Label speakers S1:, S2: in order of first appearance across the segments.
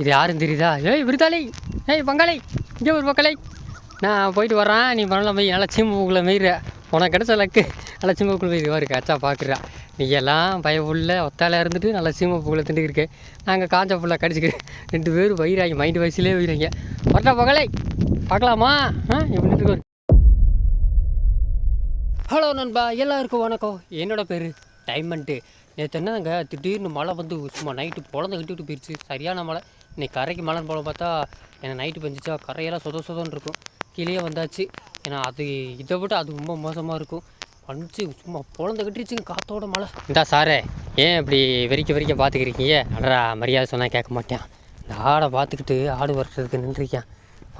S1: இது யாரும் தெரியுதா? ஏய் விருதாலை ஏய் பங்காளி. இங்கே ஒரு பக்கலை. நான் போயிட்டு வரேன் நீ பண்ணலாம் போய் நல்லா சீம்புக்குள்ளே மெய்ற. உனக்கு கிடைச்ச லக்கு. நல்லா சீம்புக்குள்ளே போய் பாரு அச்சா பார்க்குறா நீ எல்லாம் பய புள்ள ஒத்தால இருந்துட்டு நல்லா சீம்புக்குள்ளே திண்டுக்கிருக்கு நாங்கள் காஞ்ச புள்ள கடிச்சிக்கிறேன் ரெண்டு பேரும் வயிறாங்க மைண்டு வயசுலேயே வயிறாங்க வரட்டா பகலை பார்க்கலாமா? ஆ இப்படி இருக்கு? ஹலோ நண்பா. எல்லாருக்கும் வணக்கம். என்னோடய பேர் டைமண்ட்டு நேற்று என்னங்க திடீர்னு மழை வந்து சும்மா நைட்டு பொழந்து கட்டிவிட்டு போயிடுச்சு சரியான மழை. இன்னைக்கு கரைக்கு மழைன்னு போல பார்த்தா எனக்கு நைட்டு பெஞ்சிச்சா கரையெல்லாம் சொத சொதன்னு இருக்கும். கீழே வந்தாச்சு. ஏன்னா அது இதை விட அது ரொம்ப மோசமாக இருக்கும். வந்துச்சு சும்மா பொழந்து கட்டிடுச்சுங்க காத்தோட மழை. இந்தா சாரே ஏன் இப்படி வெறிக்க வெறிக்க பார்த்துக்கிறீங்க அடரா மரியாதை சொன்னால் கேட்க மாட்டேன். இந்த ஆடை பார்த்துக்கிட்டு ஆடு வர்றதுக்கு நின்றுருக்கேன்.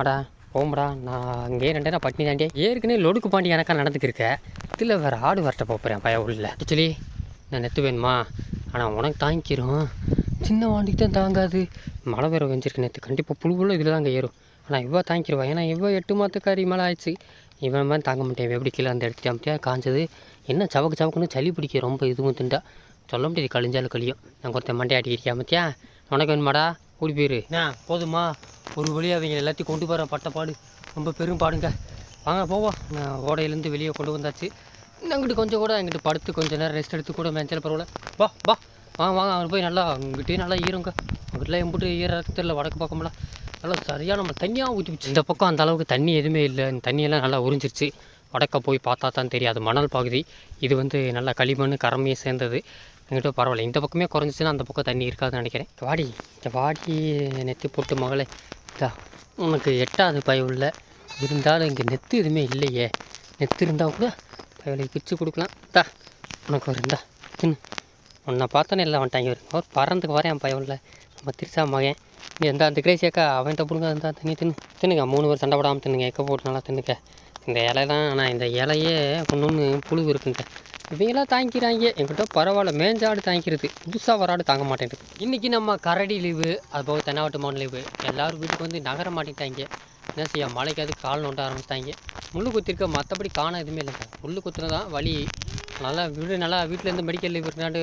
S1: அடா போம்படா நான் அங்கேயே ரெண்டே நான் பட்டினி தாண்டியே. ஏற்கனவே லொடுக்கு பாண்டி எனக்கா நடந்துக்கிருக்கேன் இதில் வேறு ஆடு வரட்ட போகிறேன் பய உள்ள. ஆக்சுவலி நான் நெத்து வேணுமா? ஆனால் உனக்கு தாங்கிக்கிறோம். சின்ன வாண்டிக்கு தான் தாங்காது. மழை வேறு வெஞ்சிருக்கு நேற்று கண்டிப்பாக புழு புழு இதில் தாங்க ஏறும். ஆனால் இவ்வளோ தாங்கிடுவா ஏன்னா இவ்வளோ எட்டு மாதக்காரி மழை ஆயிடுச்சு. இவன் மாதிரி தாங்க மாட்டேன். எப்படி கீழே அந்த எடுத்துட்டு அமுத்தியா காஞ்சது. என்ன சவக்கு சவக்குன்னு சளி பிடிக்க ரொம்ப இதுவும் திண்டா. சொல்ல முடியாது. கழிஞ்சாலும் கழியும். நான் ஒருத்தன் மண்டையாட்டிக்கிறியா மத்தியா உனக்கு வேணுமாடா? கூடி போயிரு. என்ன போதுமா ஒரு வழியாக அவங்க எல்லாத்தையும் கொண்டு போகிறேன் பட்டப்பாடு ரொம்ப பெரும் பாடுங்க. வாங்க போவோம். நான் ஓடையிலேருந்து வெளியே கொண்டு வந்தாச்சு. அங்கிட்டு கொஞ்சம் கூட. எங்கிட்ட படுத்து கொஞ்சம் நேரம் ரெஸ்ட் எடுத்து கூட மேய்ச்சல் பரவாயில்ல. வா வா. வாங்க வாங்க அங்கே போய் நல்லா அங்கிட்டே நல்லா ஈரங்க. அங்கிட்டலாம் எம்பிட்டு ஈரக்கு தெரியல வடக்கு பக்கம்லாம் நல்லா சரியாக நம்ம தண்ணியாக ஊற்றிச்சு இந்த பக்கம் அந்த அளவுக்கு தண்ணி எதுவுமே இல்லை. இந்த தண்ணியெல்லாம் நல்லா உறிஞ்சிருச்சு. வடக்க போய் பார்த்தா தான் தெரியாது மணல் பகுதி. இது வந்து நல்லா களிமண் கரமையும் சேர்ந்தது. எங்கிட்ட பரவாயில்ல. இந்த பக்கமே குறைஞ்சிச்சுன்னா அந்த பக்கம் தண்ணி இருக்காதுன்னு நினைக்கிறேன். வாடி இந்த வாடி நெத்தி போட்டு மகளே. இதா உனக்கு எட்டாவது பயம் இல்லை. இருந்தாலும் இங்கே நெத்து எதுவுமே இல்லையே. நெத்து இருந்தால் கூட பயவலை பிச்சு கொடுக்கலாம். தா உனக்கு ஒரு இருந்தா தின்னு. உன்னை பார்த்தோன்னே இல்லை வந்துட்டாங்க ஒரு ஒரு பறந்துக்கு வரேன் பயம் இல்லை. நம்ம திருசா மகன். நீ எந்த அந்த கிரேசியாக்கா அவன்கிட்ட பிடுங்க அந்த தண்ணி தின்னு தின்னுங்க. மூணு பேர் சண்டை போடாமல் தின்னுங்க. எக்க போட்டு நல்லா தின்னுக்க இந்த இலை தான் ஆனால் இந்த இலையே ஒன்று புழு இருக்குங்க. இவங்களாம் தாங்கிக்கிறாங்க. என்கிட்ட பரவாயில்ல. மேஞ்சாடு தாங்கிக்கிறது. புதுசாக வராடு தாங்க மாட்டேங்குது இன்றைக்கி நம்ம கரடி லீவு அது போக தென்னாவட்டு மாவட்ட லீவு. எல்லோரும் வீட்டுக்கு வந்து நகர மாட்டேங்கிட்டாங்க என்ன செய்ய மழைக்காது கால் நோண்ட ஆரம்பிச்சிட்டாங்க. முள்ளு குத்திருக்க மற்றபடி காண எதுவுமே இல்லைங்க. முள்ளு குத்துறது தான் வலி. நல்லா வீடு நல்லா வீட்டிலேருந்து மெடிக்கல் விட்டுனாண்டு இருந்தாண்டு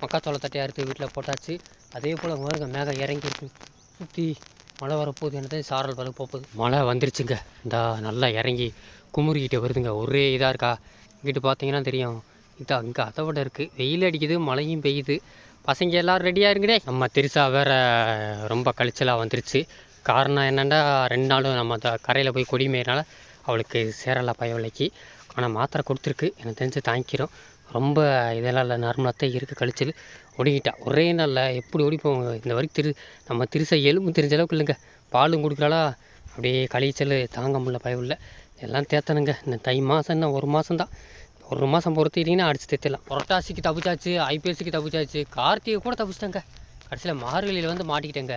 S1: மக்காச்சோள தட்டை அறுத்து வீட்டில் போட்டாச்சு. அதே போல் பாருங்க மேகம் இறங்கி இருக்கு சுற்றி மழை வரப்போகுது என்னது? சாரல் வர போகுது. மழை வந்துருச்சுங்க. இந்த நல்லா இறங்கி குமுறிக்கிட்டு வருதுங்க. ஒரே இதாக இருக்கா? இங்கிட்டு பார்த்தீங்கன்னா தெரியும். இது இங்கே அதை விட இருக்குது வெயில் அடிக்குது மழையும் பெய்யுது. பசங்க எல்லோரும் ரெடியாக இருங்கடே. நம்ம திருசா வேறு ரொம்ப கழிச்சலாக வந்துருச்சு. காரணம் என்னென்னா ரெண்டு நாளும் நம்ம அந்த கரையில் போய் கொடிமையினால அவளுக்கு சேரலை பயவலைக்கு ஆனால் மாத்திரை கொடுத்துருக்கு. எனக்கு தெரிஞ்சு தாங்கிக்கிறோம் ரொம்ப இதெல்லாம் இல்லை நார்மலாக தான் இருக்குது கழிச்சல். ஒடிக்கிட்டா ஒரே நாளில் எப்படி ஒடிப்போம் இந்த வரைக்கும் திரு நம்ம திருசை எலும்பு தெரிஞ்ச அளவுக்கு இல்லைங்க. பாலும் கொடுக்குறாளா? அப்படியே கழிச்சல் தாங்க முடியல பயவில்லை எல்லாம் தேத்தனுங்க இந்த தை மாதம் என்ன ஒரு மாதம் தான். ஒரு மாதம் பொறுத்துக்கிட்டிங்கன்னா அடிச்சு தேத்திடலாம். புரட்டாசிக்கு தப்பிச்சாச்சு ஐபிஎஸ்சிக்கு தப்பிச்சாச்சு கார்த்திகை கூட தப்பிச்சிட்டாங்க. கடைசியில் மார்கழியில் வந்து மாட்டிக்கிட்டேங்க.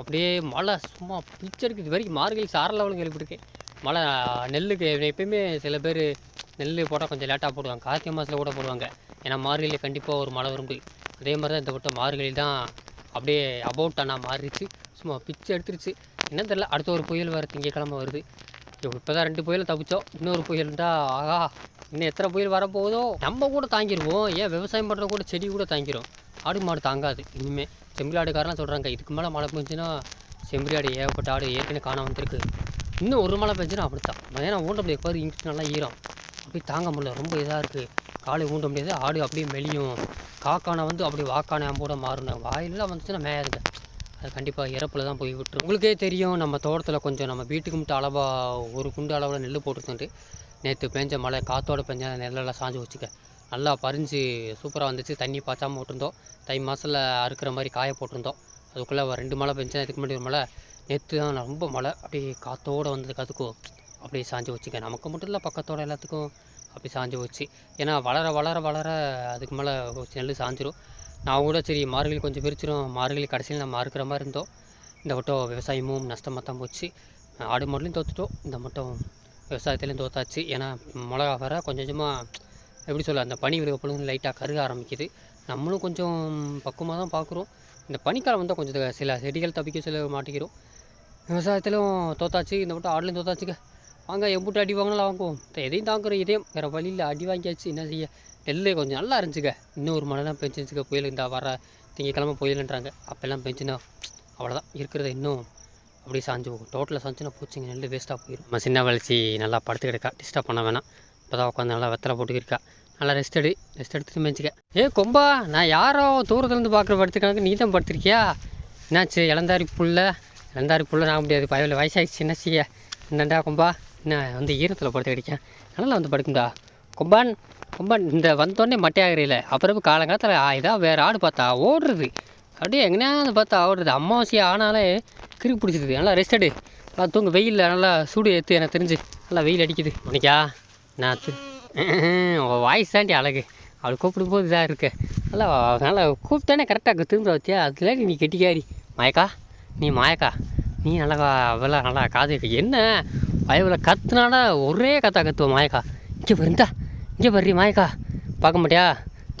S1: அப்படியே மழை சும்மா பிச்சருக்கு இது வரைக்கும் மார்கழி சார லெவலுக்கு எழுப்பிட்டுருக்கேன் மழை நெல்லுக்கு எப்பயுமே சில பேர் நெல் போட்டால் கொஞ்சம் லேட்டாக போடுவாங்க. கார்த்திகை மாதத்தில் கூட போடுவாங்க. ஏன்னா மார்கழியில் கண்டிப்பாக ஒரு மழை வரும்போது அதே மாதிரி தான் இந்த வட்டம் மார்கழி தான் அப்படியே அபவுட் ஆனால் மாறிடுச்சு. சும்மா பிச்சு எடுத்துருச்சு என்ன தெரில அடுத்த ஒரு புயல் வேறு திங்கக்கிழமை வருது. இப்போ தான் ரெண்டு புயல் தப்பிச்சோம். இன்னொரு புயல் தான் ஆகா இன்னும் எத்தனை புயல் வரப்போகுதோ நம்ம கூட தாங்கிடுவோம் ஏன் விவசாயம் பண்ணுற கூட செடி கூட தாங்கிடும் ஆடு மாடு தாங்காது. இனிமேல் செம்பிலாடுக்காரெலாம் சொல்கிறாங்க இதுக்கு மேலே மழை பெஞ்சுன்னா செம்பிலாடு ஏகப்பட்ட ஆடு ஏற்கனவே காண வந்திருக்கு. இன்னும் ஒரு மழை பெஞ்சுன்னா அப்படி தான் ஏன்னா ஊண்ட முடியாது பாரு இங்கிட்டு நல்லா ஈரம். அப்படியே தாங்க முடியல. ரொம்ப இதாக இருக்குது காலை ஊண்ட முடியாது ஆடு அப்படியே மெலியும். காக்கானை வந்து அப்படியே வாக்கானை அம்போட மாறணும் வாயிலெலாம் வந்துச்சுன்னா மேயாதுங்க. அது கண்டிப்பாக இறப்பில் தான் போய் விட்டுரும். உங்களுக்கே தெரியும் நம்ம தோட்டத்தில் கொஞ்சம் நம்ம வீட்டுக்கு மட்டும் அளவாக ஒரு குண்டு அளவில் நெல் போட்டுருந்துட்டு நேற்று பெஞ்ச மழை காற்றோட பெஞ்ச நெல்லெல்லாம் சாஞ்சு வச்சுக்க. நல்லா பறிஞ்சு சூப்பராக வந்துச்சு. தண்ணி பாய்ச்சாமல் விட்டுருந்தோம். தை மாதத்தில் அறுக்கிற மாதிரி காய போட்டிருந்தோம். அதுக்குள்ளே ரெண்டு மழை பெஞ்சா இதுக்கு முன்னாடி ஒரு மழை. நேற்று தான் ரொம்ப மழை. அப்படியே காற்றோடு வந்ததுக்கு அதுக்கும் அப்படியே சாஞ்சு வச்சுக்க. நமக்கு மட்டும் இல்லை பக்கத்தோட எல்லாத்துக்கும் அப்படி சாஞ்சு வச்சு. ஏன்னா வளர வளர வளர அதுக்கு மேலே நெல் சாஞ்சிரும். நான் கூட சரி மார்கழி கொஞ்சம் பிரிச்சிடும் மார்கழி கடைசியில் நம்ம அறுக்கிற மாதிரி இருந்தோம். இந்த மட்டும் விவசாயமும் நஷ்டமாக தான் போச்சு. ஆடு மாடுலையும் தோத்துட்டோம். இந்த மட்டும் விவசாயத்துலேயும் தோத்தாச்சு. ஏன்னா மிளகா வர கொஞ்சம் கொஞ்சமாக எப்படி சொல்ல அந்த பனி விழுகப்பொழுது லைட்டாக கருக ஆரம்பிக்குது. நம்மளும் கொஞ்சம் பக்குவமாக தான் பார்க்குறோம் இந்த பனிக்காலம் வந்தால் கொஞ்சம் சில செடிகள் தப்பிக்க சில மாட்டிக்கிறோம். விவசாயத்திலும் தோத்தாச்சு இந்த மட்டும் ஆடலையும் தோத்தாச்சுங்க. வாங்க எம்புட்டு அடி வாங்கினாலும் வாங்குவோம். எதையும் தாங்குறோம் இதையும் வேறு வழியில் அடி வாங்கியாச்சு என்ன செய்ய? நெல் கொஞ்சம் நல்லா இருந்துச்சுங்க. இன்னும் ஒரு மழை தான் புயல் இந்த வர திங்கக்கிழமை புயலுன்றாங்க. அப்போல்லாம் பெஞ்சுனா அவ்வளோதான் இருக்கிறத இன்னும் அப்படியே சாஞ்சு போகும். டோட்டலில் சாஞ்சுன்னா பூச்சிங்க நெல் வேஸ்ட்டாக போயிடும் நம்ம சின்ன வளர்ச்சி நல்லா படுத்து கிடக்கா டிஸ்டர்ப் பண்ண வேணாம். இப்போ தான் உட்காந்து நல்லா வெத்தலை போட்டுக்கிருக்கா நல்லா ரெஸ்ட் எடு. ரெஸ்ட் எடுத்துட்டு மேய்ச்சிக்க ஏ கொம்பா நான் யாரோ தூரத்துலேருந்து பார்க்குற படுத்துக்காங்க நீ தான் படுத்திருக்கியா? என்னாச்சு இளந்தாரி புள்ள இளந்தாரி புள்ள நான் முடியாது. பயவில் வயசாகிடுச்சு என்ன செய்ய? என்னண்டா கொம்பா? என்ன வந்து ஈரத்தில் படுத்து கிடைக்கேன் நல்லா வந்து படுக்குண்டா கொம்பான் கொம்பான் இந்த வந்தோடனே மட்டையாகிறீல அப்புறம் காலங்காலத்தில் இதாக வேறு ஆடு பார்த்தா ஓடுறது. அப்படியே எங்கேயாவது பார்த்தா ஓடுறது. அமாவாசை ஆனாலே கிறுக்கு பிடிச்சிது நல்லா ரெஸ்ட் எடு. நல்லா தூங்க. வெயிலில் நல்லா சூடு ஏற்று எனக்கு தெரிஞ்சு. நல்லா வெயில் அடிக்குது. உனக்கா நான் உன் வாய்ஸ் தாண்டி அழகு. அவள் கூப்பிடும்போது இதாக இருக்கு. நல்லா நல்லா கூப்பிட்டானே கரெக்டாக திரும்ப வச்சியா அதில் நீ கெட்டிக்காரி. மாயக்கா நீ மாயக்கா. நீ நல்லா அவெல்லாம் நல்லா காது என்ன? பயவில் கத்துனாடா? ஒரே கத்தா கத்துவோம் மாயக்கா. இங்கே வருந்தா இங்கே பாரு மாயக்கா. பார்க்க மாட்டியா?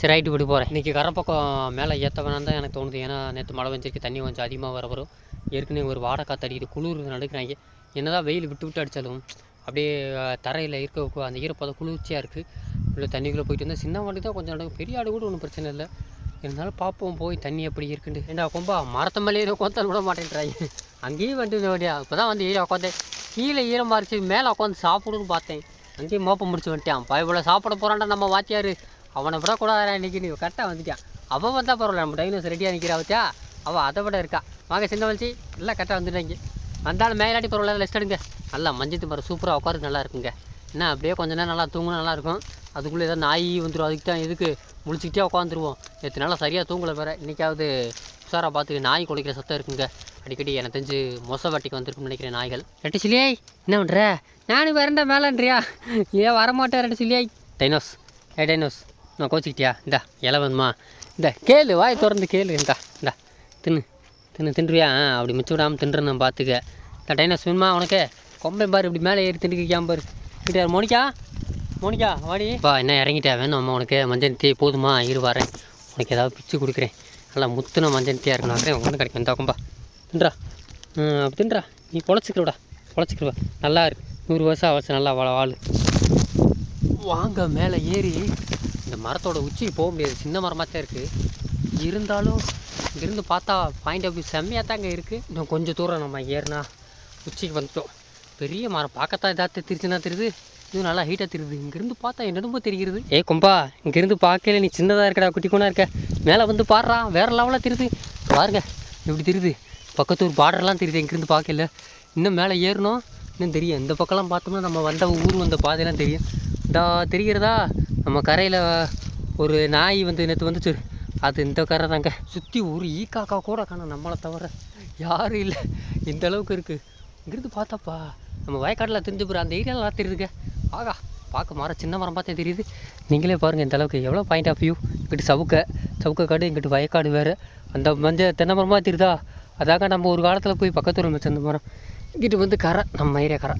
S1: சரி ரைட்டு போட்டு போகிறேன் இன்றைக்கி கரை பக்கம் மேலே ஏற்ற வேணாம் தான் எனக்கு தோணுது. ஏன்னா நேற்று மழை வந்துருக்கு தண்ணி கொஞ்சம் அதிகமாக வர வரும். ஏற்கனவே ஒரு வாட காத்தடிக்குது குளிர் நடக்கிறாங்க. என்னதான் வெயில் விட்டு விட்டு அடித்தாலும் அப்படியே தரையில் இருக்க அந்த ஈரப்பதம் குளிர்ச்சியாக இருக்குது உள்ள தண்ணிக்குள்ளே போயிட்டு வந்தால் சின்ன வண்டி தான் கொஞ்சம் நடக்கும். பெரிய ஆடு கூட ஒன்றும் பிரச்சனை இல்லை. இருந்தாலும் பார்ப்போம் போய் தண்ணி எப்படி இருக்குன்னு ஏண்டா கொம்பா மரத்த மேலே உட்காந்து விட மாட்டேன்றாங்க. அங்கேயும் வந்து வண்டியா? இப்போ தான் வந்து ஏரியா உட்காந்தேன் கீழே ஈரமாக இருந்துச்சு மேலே உட்காந்து சாப்பிடுன்னு பார்த்தேன். அங்கேயும் மோப்பம் முடிச்சு வந்துட்டான். பயபுல சாப்பிட போகிறான்டா நம்ம வாத்தியார். அவனை விட இன்றைக்கி நீ கரெக்டாக வந்துட்டான் அவன் வந்தால் பரவாயில்ல நம்ம டைனோஸ் ரெடியாக நிற்கிறா வச்சா அவள் அதை விட இருக்கா. வாங்க சின்ன வளர்ச்சி எல்லாம் கரெக்டாக வந்துட்டாங்க. வந்தாலும் மேலாட்டி பரவாயில்ல ரெஸ்ட் எடுங்க. நல்லா மஞ்சத்து மரம் சூப்பராக உட்காரு நல்லா இருக்குங்க. என்ன அப்படியே கொஞ்ச நேரம் நல்லா தூங்கினா நல்லாயிருக்கும் அதுக்குள்ளே ஏதாவது நாய் வந்துடும் அதுக்கு தான் எதுக்கு முழிச்சிக்கிட்டே உட்காந்துருவோம். நேற்று நல்லா சரியாக தூங்கலை வேறு இன்றைக்காவது உஷாராக பார்த்துக்க நாய் குலைக்கிற சத்தம் இருக்குங்க. அடிக்கடி எனக்கு தெரிஞ்சு மொச வாட்டிக்கு வந்திருக்குன்னு நினைக்கிறேன் நாய்கள். ரெட்டு சிலியாய் என்ன பண்ணுற நானும் வரண்டா மேலன்றியா? ஏன் வரமாட்டேன் ரெட்டு சிலியாய். டைனோஸ். ஏ டைனோஸ் நான் கோச்சிக்கிட்டியா? இந்தா இலை வேணுமா? இந்த கேளு வாய் திறந்து கேளு இந்தா இந்தா தின்னு. தின்னு தின்றுவியா ஆ, அப்படி மிச்சம் விடாமல் தின்று நான் பார்த்துக்க இந்த சும்மா உனக்கு கொம்பை பாரு இப்படி மேலே ஏறி திண்டுக்கிக்காம பாரு. கிட்ட மோனிகா? மோனிகா வாடி. பா என்ன இறங்கிட்டா வேணும் அம்மா உனக்கு மஞ்சள் தீ போதுமா? இரு வரேன். உனக்கு ஏதாவது பிச்சு கொடுக்குறேன். நல்லா முத்துன மஞ்சள் தீயாக இருக்கணும். அப்படியே உங்களுக்கு கிடைக்கும். இந்த கொம்பா தின்றா அப்படி தின்றா. நீ பொழைச்சிக்கிறடா பொழைச்சிக்கிறவா நல்லா இருக்கு. நூறு வருஷம் அவசியம் நல்லா வாழ வாழ். வாங்க மேலே ஏறி. இந்த மரத்தோட உச்சி போக முடியாது. சின்ன மரமாக தான் இருக்குது இருந்தாலும் இங்கிருந்து பார்த்தா பாயிண்ட் ஆஃப் வியூ செம்மையாக தாங்க இருக்குது இன்னும் கொஞ்சம் தூரம் நம்ம ஏறினா உச்சிக்கு வந்துட்டோம். பெரிய மரம். பார்க்கத்தான் இதாக தெரிஞ்சுனா தெரியுது. இதுவும் நல்லா ஹீட்டாக தெரியுது. இங்கேருந்து பார்த்தா என்னென்னமோ தெரிகிறது. ஏ கும்பா இங்கேருந்து பார்க்கல நீ சின்னதாக இருக்கடா குட்டி கொண்டா இருக்க. மேலே வந்து பாடுறா. வேறு லெவலாக தெரியுது. பாருங்க இப்படி தெரியுது. பக்கத்து ஒரு பார்டர்லாம் தெரியுது இங்கேருந்து பார்க்கல இன்னும் மேலே ஏறணும் இன்னும் தெரியும். இந்த பக்கம்லாம் பார்த்தோம்னா நம்ம வந்த ஊர் வந்த பாதையெல்லாம் தெரியும். இதா தெரிகிறதா? நம்ம கரையில் ஒரு நாய் வந்து நேற்று வந்துச்சு. அது இந்த கரை தாங்க சுற்றி ஒரு ஈ காக்கா கூட காணும் நம்மளை தவிர. யாரும் இல்லை. இந்த அளவுக்கு இருக்குது இங்கிருந்து பார்த்தாப்பா நம்ம வயக்காட்டில் தெரிஞ்சு போகிற அந்த ஏரியாவில் தெரியுதுங்க. ஆகா பார்க்க மரம் சின்ன மரம் பார்த்தே தெரியுது. நீங்களே பாருங்கள் இந்த அளவுக்கு எவ்வளோ பாயிண்ட் ஆஃப் வியூ இங்கிட்டு சவுக்க சவுக்க காடு இங்கிட்டு வயக்காடு வேறு. அந்த மஞ்சள் தென்னை மரமாக தெரியுதா? அதாங்க நம்ம ஒரு காலத்தில் போய் பக்கத்தூர் வச்ச அந்த மரம். இங்கிட்டு வந்து கரை நம்ம ஏரியா கரை.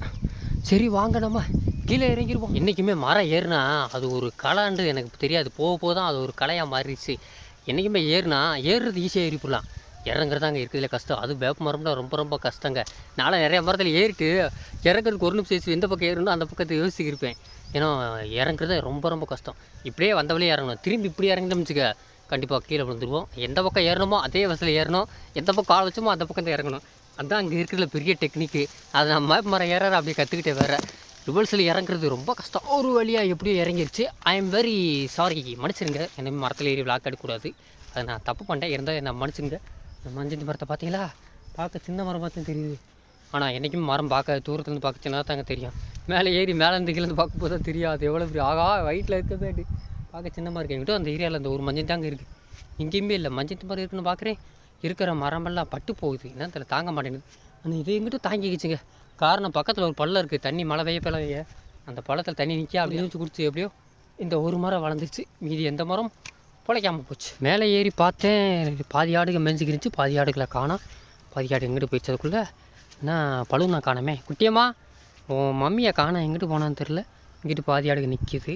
S1: சரி வாங்க நம்ம. கீழே இறங்கிருவோம். என்றைக்குமே மரம் ஏறுனா அது ஒரு கலாண்டு எனக்கு தெரியாது. போக போக தான் அது ஒரு கலையாக மாறிடுச்சு. என்றைக்குமே ஏறுனா ஏறுறது ஈஸியாக ஏறிப்படலாம். அங்கே இருக்கிறதுல கஷ்டம். அது வேப்ப மரம்னா ரொம்ப ரொம்ப கஷ்டங்க. நானும் நிறைய மரத்தில் ஏறிட்டு இறங்குறதுக்கு ஒரு நிமிஷம் எந்த பக்கம் ஏறணும் அந்த பக்கத்தை யோசிச்சிருப்பேன் ஏன்னா இறங்குறது ரொம்ப ரொம்ப கஷ்டம். இப்படியே வந்த வழியே இறங்கணும். திரும்பி இப்படி இறங்கிட்டோம்னு கண்டிப்பாக கீழே விழுந்துருவோம். எந்த பக்கம் ஏறணுமோ அதே வசதியில் ஏறணும். எந்த பக்கம் கால் வச்சோமோ அந்த பக்கம் தான் இறங்கணும். அதுதான் அங்கே இருக்கிறதுல பெரிய டெக்னிக்கு அதை நான் மேப் மரம் ஏறாரு அப்படியே கற்றுக்கிட்டே வேறு. ரிவர்ஸில் இறங்குறது ரொம்ப கஷ்டம். ஒரு வழியாக எப்படியோ இறங்கிருச்சு. ஐ எம் வெரி சாரி மன்னிச்சிருங்க. என்ன மரத்தில் ஏறி விளாக் எடுக்கக்கூடாது. அதை நான் தப்பு பண்ணிட்டேன். இருந்தால் என்ன மன்னிச்சிருங்க. இந்த மஞ்சள் மரத்தை பார்த்தீங்களா? பார்க்க சின்ன மரம் பார்த்து தெரியுது. ஆனால் என்றைக்கும் மரம் பார்க்க தூரத்துலேருந்து பார்க்க சின்னதாக தாங்க தெரியும். மேலே ஏறி மேலே இருந்து கீழே இருந்து பார்க்கும்போது தான் தெரியாது எவ்வளோ பெரிய ஆகா வயிற்றில் இருக்கிறது பார்க்க சின்னமாக இருக்கு என்கிட்ட அந்த ஏரியாவில் அந்த ஒரு மஞ்சள் தாங்க இருக்குது எங்கேயுமே இல்லை. மஞ்சள் மரம் இருக்குன்னு பார்க்குறேன். இருக்கிற மரமெல்லாம் பட்டு போகுது. என்ன தெரியல. தாங்க மாட்டேங்குது. ஆனால் இது எங்கிட்ட தாங்கிக்கிச்சுங்க. காரணம் பக்கத்தில் ஒரு பள்ளம் இருக்குது தண்ணி மழை பெய்ய பெய்ய அந்த பள்ளத்தில் தண்ணி நிற்க அப்படி வச்சு குடிச்சு எப்படியோ இந்த ஒரு மரம் வளர்ந்துச்சு. மீதி எந்த மரம்? பிழைக்காம போச்சு. மேலே ஏறி பார்த்தேன். பாதி ஆடுகள் மேய்ஞ்சிக்கிருந்துச்சு பாதி ஆடுகளை காணோம் பாதி ஆடு எங்கிட்டு போயிச்சதுக்குள்ளே என்ன பழு நான் காணமே. குட்டியம்மா உன் மம்மியை காணோம் எங்கிட்டு போனான்னு தெரில இங்கிட்டு பாதி ஆடுகள் நிற்கிது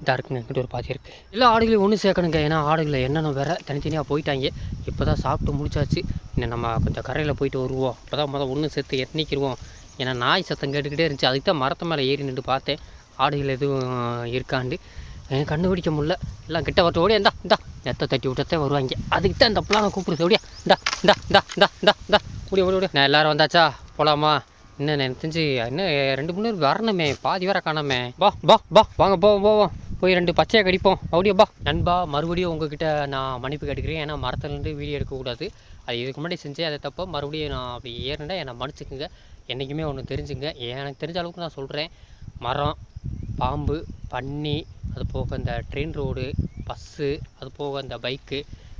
S1: இதாக இருக்குங்க இங்கிட்டு ஒரு பாதி இருக்குது எல்லா ஆடுகளையும் ஒன்று சேர்க்கணுங்க. ஏன்னா ஆடுகளை என்னென்ன வேறு தனித்தனியாக போயிட்டாங்க. இப்போ தான் சாப்பிட்டு முடிச்சாச்சு. இன்னும் நம்ம கொஞ்சம் கரையில் போயிட்டு வருவோம். அப்போ தான் முதல் ஒன்று சேர்த்து எத்தனிக்கிடுவோம் ஏன்னா நாய் சத்தம் கேட்டுக்கிட்டே இருந்துச்சு. அதுக்கு தான் மரத்து மேலே ஏறி நின்று பார்த்தேன். ஆடுகள் எதுவும் இருக்காண்டு. எனக்கு கண்டுபிடிக்க முடியல. எல்லாம் கிட்ட வரட்டு ஓடியா இந்தா இந்தா. நெத்தை தட்டி விட்டத்தே வருவாங்க. அதுக்கு தான் இந்த பிள்ளாங்க கூப்பிடுது ஓடியா டா டா டா டா டா டா ஓடி ஓடி ஓடி. நான் எல்லோரும் வந்தாச்சா? போகலாமா என்ன எனக்கு தெரிஞ்சு இன்னும் ரெண்டு மூணு பேர் வரணுமே. பாதி வேற காணாமே. பா பா பா வாங்க போவோம் போவோம். போய் ரெண்டு பச்சையை கடிப்போம். அப்படியே நண்பா மறுபடியும் உங்ககிட்ட நான் மன்னிப்பு கேட்டுக்கிறேன். ஏன்னா மரத்துலேருந்து வீடியோ எடுக்கக்கூடாது. அது இதுக்கு முன்னாடி செஞ்சேன் அதை தப்போ மறுபடியும் நான் அப்படி ஏறினா என்னை மன்னிச்சுக்குங்க. என்றைக்குமே ஒன்று தெரிஞ்சுங்க. எனக்கு தெரிஞ்ச அளவுக்கு நான் சொல்கிறேன் மரம் பாம்பு பன்னி அது போக இந்த ட்ரெயின் ரோடு பஸ்ஸு அது போக இந்த பைக்கு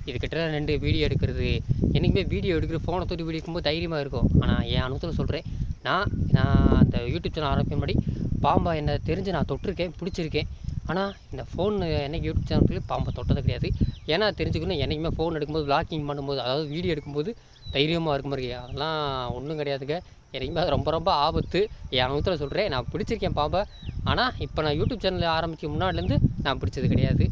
S1: இது கிட்ட ரெண்டு வீடியோ எடுக்கிறது. என்றைக்குமே வீடியோ எடுக்கிற ஃபோனை தூக்கி வீடியோ எடுக்கும்போது தைரியமாக இருக்கும். ஆனால் என் அனுபவத்தில் சொல்கிறேன் நான் நான் அந்த யூடியூப் சேனல் ஆரம்பிக்கும் முன்னாடி பாம்பை என்ன தெரிஞ்சு நான் தொட்டிருக்கேன் பிடிச்சிருக்கேன். ஆனால் இந்த ஃபோன் எனக்கு யூடியூப் சேனல் பாம்பை தொட்டது கிடையாது. ஏன்னா தெரிஞ்சுக்கணும் என்றைக்குமே ஃபோன் எடுக்கும்போது vlogging பண்ணும்போது அதாவது வீடியோ எடுக்கும்போது தைரியமாக இருக்கும் மாதிரி அதெல்லாம் ஒன்றும் கிடையாதுங்க. என்றைக்குமே அது ரொம்ப ரொம்ப ஆபத்து. என் அனுபவத்தில் சொல்கிறேன் நான் பிடிச்சிருக்கேன் பாம்பை. ஆனால் இப்போ நான் யூடியூப் சேனல் ஆரம்பிக்க முன்னாடிலேருந்து நான் பிடிச்சது கிடையாது.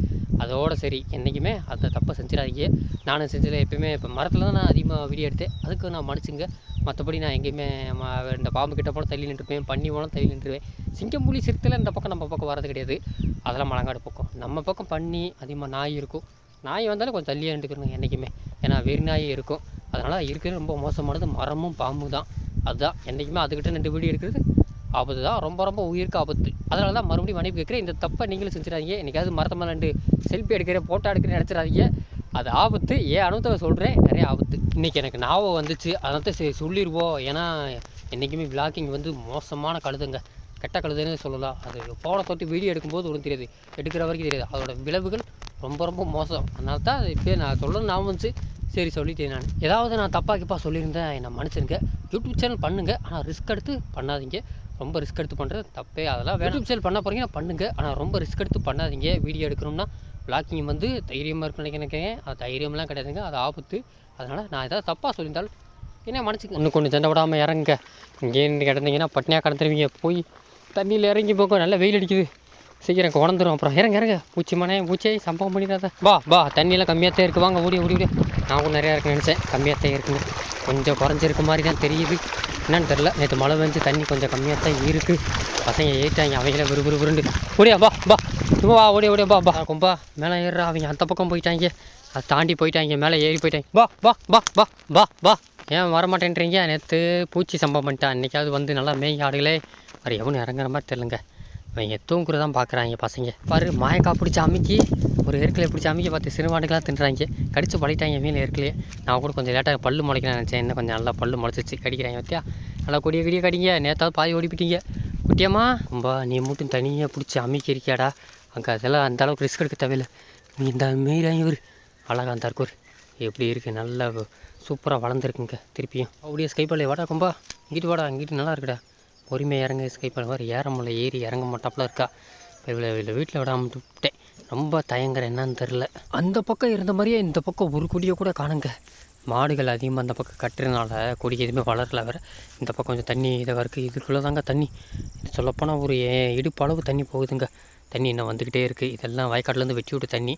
S1: அதோடு சரி என்றைக்குமே அந்த தப்பை செஞ்சிடாதீங்க. நானும் செஞ்சதில் எப்பயுமே இப்போ மரத்தில் தான் நான் அதிகமாக வீடியோ எடுத்தேன். அதுக்கு நான் மன்னிச்சுங்க. மற்றபடி நான் எங்கேயுமே ம- இந்த பாம்பு கிட்ட போனால் தள்ளி நின்றுப்பேன் பண்ணி போனால் தள்ளி நின்றுவேன். சிங்கம் புலி இந்த பக்கம் நம்ம பக்கம் வரது கிடையாது. அதெல்லாம் மலங்காடு பக்கம். நம்ம பக்கம் பண்ணி அதிகமாக நாய் இருக்கும். நாய் வந்தாலும் கொஞ்சம் தள்ளியாக நின்றுக்கணும் என்றைக்குமே ஏன்னா வெறி நாய் இருக்கும். அதனால் இருக்கிறது ரொம்ப மோசமானது மரமும் பாம்பு தான். அதுதான் என்றைக்குமே அதுக்கிட்ட நின்று வீடியோ எடுக்கிறது ஆபத்து தான். ரொம்ப ரொம்ப உயிருக்கு ஆபத்து. அதனால தான் மறுபடியும் மன்னிப்பு கேட்குறேன். இந்த தப்பை நீங்களும் செஞ்சிடாதீங்க. என்னைக்காவது மரத்த மேலே ரெண்டு செல்ஃபி எடுக்கிறேன் ஃபோட்டோ எடுக்கிறேன் நினச்சிடாதீங்க. அது ஆபத்து. ஏன் அனுபவத்தை சொல்கிறேன் நிறைய ஆபத்து. இன்றைக்கி எனக்கு ஞாபகம் வந்துச்சு. அதனால தான் சரி சொல்லிடுவோம் ஏன்னா என்றைக்குமே விளாக்கிங் வந்து மோசமான கழுதுங்க. கெட்ட கழுதுன்னு சொல்லலாம். அது ஃபோனை தொட்டு வீடியோ எடுக்கும்போது ஒன்றும் தெரியாது. எடுக்கிற வரைக்கும் தெரியாது. அதோட விளைவுகள் ரொம்ப ரொம்ப மோசம். அதனால தான் இப்போ நான் சொல்லணும் ஞாபகம் வந்துச்சு. சரி சொல்லிட்டேன் நான். ஏதாவது நான் தப்பாக கிப்பாக சொல்லியிருந்தேன் என்னை மன்னிச்சிருங்க. யூடியூப் சேனல் பண்ணுங்கள் ஆனால் ரிஸ்க் எடுத்து பண்ணாதீங்க. ரொம்ப ரிஸ்க் எடுத்து பண்ணுறது தப்பே. அதெல்லாம் யூடியூப் சேல் பண்ண போகிறீங்கன்னா பண்ணுங்க. ஆனால் ரொம்ப ரிஸ்க் எடுத்து பண்ணாதீங்க. வீடியோ எடுக்கணும்னா பிளாக்கிங் வந்து தைரியமாக இருக்குன்னு நினைக்கிறேன் அது தைரியம்லாம் கிடையாதுங்க. அது ஆபத்து. அதனால் நான் ஏதாவது தப்பாக சொல்லியிருந்தாலும் என்ன மனசுக்கு இன்னும் கொஞ்சம் சண்டை விடாமல் இறங்குங்க. இங்கே இருந்து கிடந்தீங்கன்னா பட்னியாக கடந்துருவீங்க. போய் தண்ணியில் இறங்கி போங்க. நல்லா வெயில் அடிக்குது. சீக்கிரம் குழந்துரும் அப்புறம் இறங்க இறங்க. பூச்சி மனே பூச்சியை சம்பவம் பண்ணிடாத. வா பா தண்ணியெல்லாம் கம்மியாக தான் இருக்கு. வாங்க ஓடி ஓடி ஓடி. நான் கூட நிறையா இருக்குன்னு நினச்சேன். கம்மியாக தான் இருக்குங்க கொஞ்சம் குறைஞ்சிருக்க மாதிரி தான் தெரியுது. என்னன்னு தெரில நேற்று மழை பெஞ்சு தண்ணி கொஞ்சம் கம்மியாக தான் இருக்குது பசங்க ஏறிட்டாங்க. அவங்கள விறு ஓடியா பா வா சும்மா வா ஓடி ஓடியா பா பா கும்பா. மேலே ஏறுறா. அவங்க அந்த பக்கம் போயிட்டாங்க. அதை தாண்டி போயிட்டாங்க. மேலே ஏறி போயிட்டாங்க. வா வா பா வா பா பா ஏன் வரமாட்டேன்றீங்க? நேற்று பூச்சி சம்பவம் பண்ணிட்டான் இன்றைக்காவது வந்து நல்லா மேய் ஆடுகளே. வேறு எவனும் இறங்குற மாதிரி தெரிலுங்க இவங்க தூங்குறதான் பார்க்குறாங்க பசங்க. பாரு மாயக்கா பிடிச்ச அமைக்கி ஒரு ஏற்கலையை பிடிச்ச அமைக்கி பார்த்து சிறுவாடுகளாக தின்றாங்க கடிச்சு பழிட்டாங்க மீன் ஏற்களையே நான் கூட கொஞ்சம் லேட்டாக பல்லு முளைக்கணும்னு நினச்சேன். என்ன கொஞ்சம் நல்லா பல்லு முளைச்சிச்சு கடிக்கிறாங்க பார்த்தியா நல்லா கொடிய கொடிய கடிங்க. நேத்தாவது பாதி ஓடிப்பிட்டீங்க. குட்டியம்மா ரொம்ப நீ மட்டும் தனியாக பிடிச்சி அமைக்கி இருக்கியாடா? அங்கே அதெல்லாம் அந்த அளவுக்கு ரிஸ்க் எடுக்க தேவையில்லை. நீ இந்த மீறாங்க இவர் அழகா அந்த இருக்கோர் எப்படி இருக்குது நல்லா சூப்பராக வளர்ந்துருக்குங்க திருப்பியும். அப்படியே ஸ்கைப்பாலே வாடா கும்பா. இங்கிட்டு வாடா இங்கிட்டு நல்லா இருக்குடா. பொறுமையாக இறங்க ஸ்கை பண்ணுவார் ஏற முடியல ஏறி இறங்க மாட்டாப்புல இருக்கா. இப்போ இவ்வளோ இவ்வளோ வீட்டில் விடாமல் விட்டேன் ரொம்ப தயங்குற என்னன்னு தெரில அந்த பக்கம் இருந்த மாதிரியே இந்த பக்கம் ஒரு கொடியை கூட காணுங்க. மாடுகள் அதிகமாக அந்த பக்கம் கட்டுறதுனால கொடி எதுவுமே வளரல வேறு. இந்த பக்கம் கொஞ்சம் தண்ணி இதாக இருக்குது இதுக்குள்ளே தாங்க தண்ணி. இது சொல்லப்போனால் ஒரு ஏ- இடுப்பளவு தண்ணி போகுதுங்க. தண்ணி இன்னும் வந்துக்கிட்டே இருக்குது இதெல்லாம் வயக்காட்டிலேருந்து வெட்டி விட்டு தண்ணி.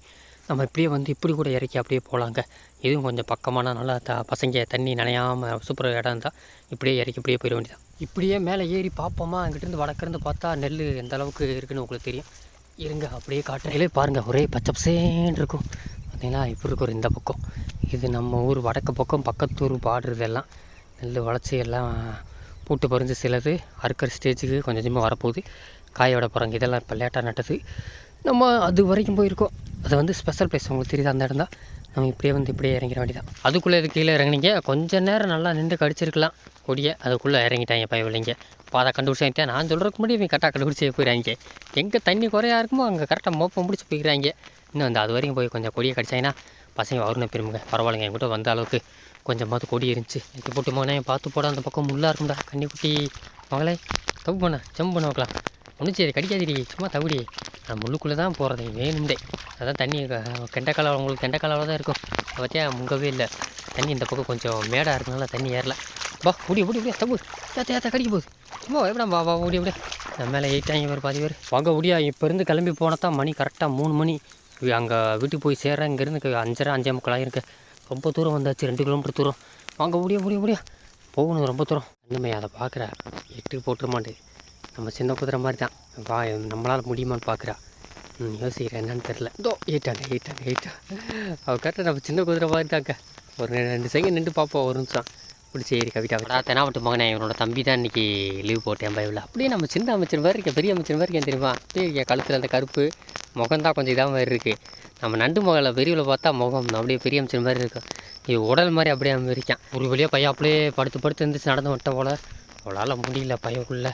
S1: நம்ம இப்படியே வந்து இப்படி கூட இறக்கி அப்படியே போகலாங்க இதுவும் கொஞ்சம் பக்கமான நல்லா த பசங்க தண்ணி நனையாமல் சூப்பர் இடம் இருந்தால் இப்படியே இறக்கி இப்படியே போயிட வேண்டியதான் இப்படியே மேலே ஏறி பார்ப்போமா? அங்கிட்டிருந்து வடக்கிருந்து பார்த்தா நெல் எந்த அளவுக்கு இருக்குன்னு உங்களுக்கு தெரியும். இருங்க அப்படியே காட்டுறையிலே பாருங்கள் ஒரே பச்சை பசேன்னு இருக்கும். பார்த்தீங்கன்னா இப்படி இருக்கும் இந்த பக்கம். இது நம்ம ஊர் வடக்கு பக்கம் பக்கத்தூர் பாடுறது எல்லாம் நெல் வளர்ச்சி எல்லாம் பூட்டு பறிஞ்சு சிலது. அறுக்கிற ஸ்டேஜுக்கு கொஞ்சம் கொஞ்சமாக வரப்போகுது. காய விட போகிறாங்க இதெல்லாம் இப்போ லேட்டாக நட்டது. நம்ம அது வரைக்கும் போயிருக்கோம். அது வந்து ஸ்பெஷல் ப்ளேஸ் உங்களுக்கு தெரியுது? அந்த இடம் தான் நம்ம இப்படியே வந்து இப்படியே இறங்கிட வேண்டியதான் அதுக்குள்ளே இது கீழே இறங்குனீங்க. கொஞ்சம் நேரம் நல்லா நின்று கடிச்சிருக்கலாம். கொடியை அதுக்குள்ளே இறங்கிட்டாங்க பயவில்லைங்க பாதை கண்டுபிடிச்சாங்க நான் சொல்கிறதுக்கு முன்னாடி இவங்க கரெக்டாக கண்டுபிடிச்சி போயிடுறாங்க எங்கே தண்ணி குறையா இருக்குமோ அங்கே கரெக்டாக மோப்பம் முடிச்சு போய்க்கிறாங்க இன்னும் வந்து அது வரைக்கும் போய் கொஞ்சம் கொடியை கடிச்சாங்கன்னா பசங்க வரணும் பெருமுங்க பரவாயில்லைங்க என்கிட்ட வந்த அளவுக்கு கொஞ்சமாவது கொடி இருந்துச்சு. எடுத்து போட்டு மோனே பார்த்து போட அந்த பக்கம் முள்ளாக இருக்கும்டா கன்னிக்குட்டி. மகளே தப்பு பண்ண ஜம்ப் பண்ண வைக்கலாம். ஒன்றும் சரி கடிக்காதீடி சும்மா தவிடி. நான் முள்ளுக்குள்ளே தான் போகிறது வேணும்டே. அதான் தண்ணி கெண்டக்கால உங்களுக்கு கெண்டக்காலாவில் தான் இருக்கும். அதை முங்கவே இல்லை. தண்ணி இந்த பக்கம் கொஞ்சம் மேடாக இருக்கனால தண்ணி ஏறல. வா ஓடி ஓடி ஓடியா தம்பு ஏற்ற ஏற்ற கடிக்க போகுது. சும்மா எப்படா வா வா ஓடி ஓடியா நம்ம மேலே எயிட்டாங்க ஒரு பாதி பேர். வாங்க ஓடியா இப்போருந்து கிளம்பி போனால் தான் மணி கரெக்டாக மூணு மணி. அங்கே வீட்டுக்கு போய் சேர்றேன் இங்கேருந்து அஞ்சரை அஞ்சே முக்கால் இருக்கு ரொம்ப தூரம் வந்தாச்சு ரெண்டு கிலோமீட்டர் தூரம். வாங்க ஓடியா ஓடியா ஓடியா. போகணும் ரொம்ப தூரம். இன்னுமே அதை பார்க்குறா எட்டு போட்டுருமாண்டு. நம்ம சின்ன குதிரை மாதிரி தான். வா நம்மளால் முடியுமான்னு பார்க்குறா ம் யோசிக்கிறேன் என்னன்னு தெரில இதோ எயிட்டாங்க எயிட்டாங்க எயிட்டா அவள் கரெக்டாக நம்ம சின்ன குதிரை மாதிரி தாங்க. ஒரு ரெண்டு செகண்ட் நின்று பார்ப்போம் ஒரு நிமிஷம். அப்படி சரி கவிதா அதாவது தெனா மட்டும் மகனே இவனோட தம்பி தான் இன்றைக்கி லீவ் போட்டேன் பைபிள் அப்படியே நம்ம சின்ன அமைச்சர் மாதிரி இருக்கேன் பெரிய அமைச்சர் மாதிரி இருக்கேன் தெரியுமா? அப்படியே இருக்கேன் கழுத்தில் அந்த கருப்பு முகம்தான் கொஞ்சம் இதாக மாதிரி இருக்குது நம்ம நண்டு மகளை பெரியவில் பார்த்தா முகம் அப்படியே பெரிய அமைச்சர் மாதிரி இருக்கும் இது உடல் மாதிரி அப்படியே அவன் இருக்கான் ஒரு வழியாக பையன் அப்படியே படுத்து படுத்து இருந்துச்சு நடந்து விட்ட போல். அவளால் முடியல பையனுக்குள்ள.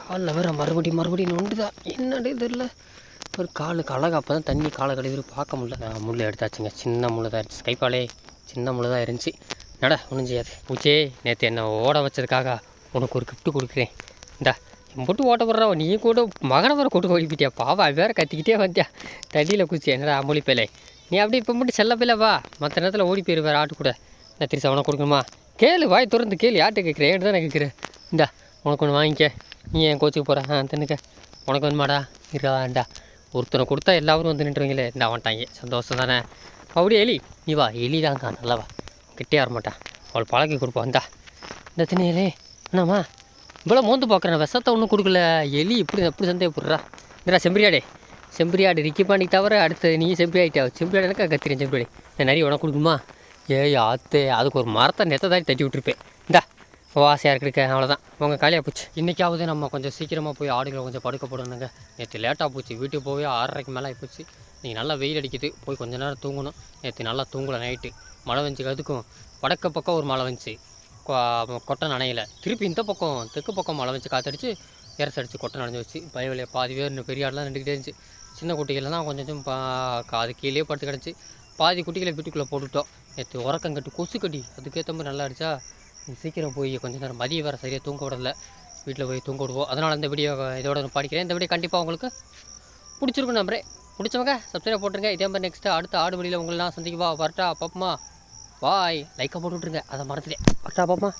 S1: காலில் வேறு மறுபடியும் மறுபடியும் நொண்டுதான் என்னடே தெரில ஒரு காலுக்கு அழகா அப்போ தான் தண்ணி காலை கழுவி பார்க்க முடியல. நான் முள் எடுத்தாச்சுங்க. சின்ன முள் தான் இருந்துச்சு. கைப்பாலே சின்ன முள் தான் இருந்துச்சு. என்னடா ஒன்றும் செய்யாது பூச்சே நேற்று என்னை ஓட வச்சதுக்காக உனக்கு ஒரு கிஃப்ட்டு கொடுக்குறேன். இந்தா போட்டு ஓட்ட போடுறா நீ கூட மகனை வர கூட்டு ஓடிப்பிட்டியா பாவா அவன் வேற கத்திக்கிட்டே வந்தியா. தண்ணியில் குச்சி என்னடா அமொழி பிள்ளை? நீ அப்படியே இப்போ மட்டும் செல்ல பேல வா. மற்ற நேரத்தில் ஓடி போயிரு வேறு ஆட்டு கூட நான் திருச்சி அவனை கொடுக்கணுமா? கேளு வாய் திறந்து கேளு யார்கிட்ட கேட்குறேன் ஏட்டு தானே கேட்குறேன்? இந்தா உனக்கு ஒன்று வாங்கிக்க. நீ என் கோச்சுக்கு போகிற ஆ தின்னுக்க. உனக்கு வேணுமாடா? இருடா ஒருத்தனை கொடுத்தா எல்லாரும் வந்து நின்றுவீங்களே. என்ன அவன்ட்டாங்க. சந்தோஷம் தானே. அப்படியே எலி நீ வா எலி தாங்க நல்லவா கிட்டே வரமாட்டா அவள் பழக்கி கொடுப்பா. இந்தா. இந்த திணையிலே. என்னம்மா? இவ்வளோ மோந்து பார்க்குறேன் விஷத்தை ஒன்றும் கொடுக்கல. எலி இப்படி எப்படி சந்தேகப்படுறா. இந்தா செம்பரியாடே? செம்பரியாடு ரிக்கி பாண்டிக்கு தவிர அடுத்து நீ செம்பி ஆகிட்டா செம்பரியாடு எனக்கு கத்திரேன் செம்பரியாடு நான் நிறைய உனக்கு கொடுக்குமா? ஏய் ஆத்தே. அதுக்கு ஒரு மரத்தை நெத்த தாடி தட்டி விட்டுருப்பேன் இந்தா. வாசையாக இருக்க அவ்வளோதான் உங்கள் காலியாக போச்சு. இன்றைக்காவது நம்ம கொஞ்சம் சீக்கிரமாக போய் ஆடுகளை கொஞ்சம் படுக்க போடணுங்க. நேற்று லேட்டாக போச்சு. வீட்டுக்கு போய் ஆறரைக்கு மேலே ஆகிப்போச்சு நீங்கள் நல்லா வெயில் அடிக்குது. போய் கொஞ்சம் நேரம் தூங்கணும். நேற்று நல்லா தூங்கலை நைட்டு மழை வந்துச்சு அதுக்கும் வடக்கு பக்கம் ஒரு மழை வந்துச்சு கொட்டை நனையில். திருப்பி இந்த பக்கம் தெற்கு பக்கம் மழை வந்துச்சு காத்தடிச்சு இறசடிச்சு கொட்டை நனைஞ்சு வச்சு. பயவழிய பாதி பேர் இன்னும் பெரிய ஆடெலாம் நின்றுக்கிட்டே இருந்துச்சு. சின்ன குட்டிகள் தான் கொஞ்சம் கொஞ்சம் பா அது கீழே படுத்து கிடச்சி பாதி குட்டிகளை வீட்டுக்குள்ளே போட்டுவிட்டோம் நேற்று உறக்கம் கட்டி கொசு கட்டி அதுக்கேற்ற மாதிரி நல்லா அடிச்சா சீக்கிரம் போய் கொஞ்சம் நேரம் மதியம் வேறு சரியாக தூங்க விடல. வீட்டில் போய் தூங்க விடுவோம். அதனால் இந்த வீடியோ இதோட படிக்கிறேன். இந்த வீடியோ கண்டிப்பாக உங்களுக்கு பிடிச்சிருக்கும் நம்பரே பிடிச்சவங்க சப்ஸ்கிரைப் போட்டுருங்க. இதே மாதிரி நெக்ஸ்ட்டு அடுத்த ஆடு வழியில் உங்களெலாம் சந்திக்கவா வரட்டா பாப்பமா பாய். லைக்காக போட்டுட்ருங்க அதை மறந்துட்டேன் பார்த்தா பாப்பா.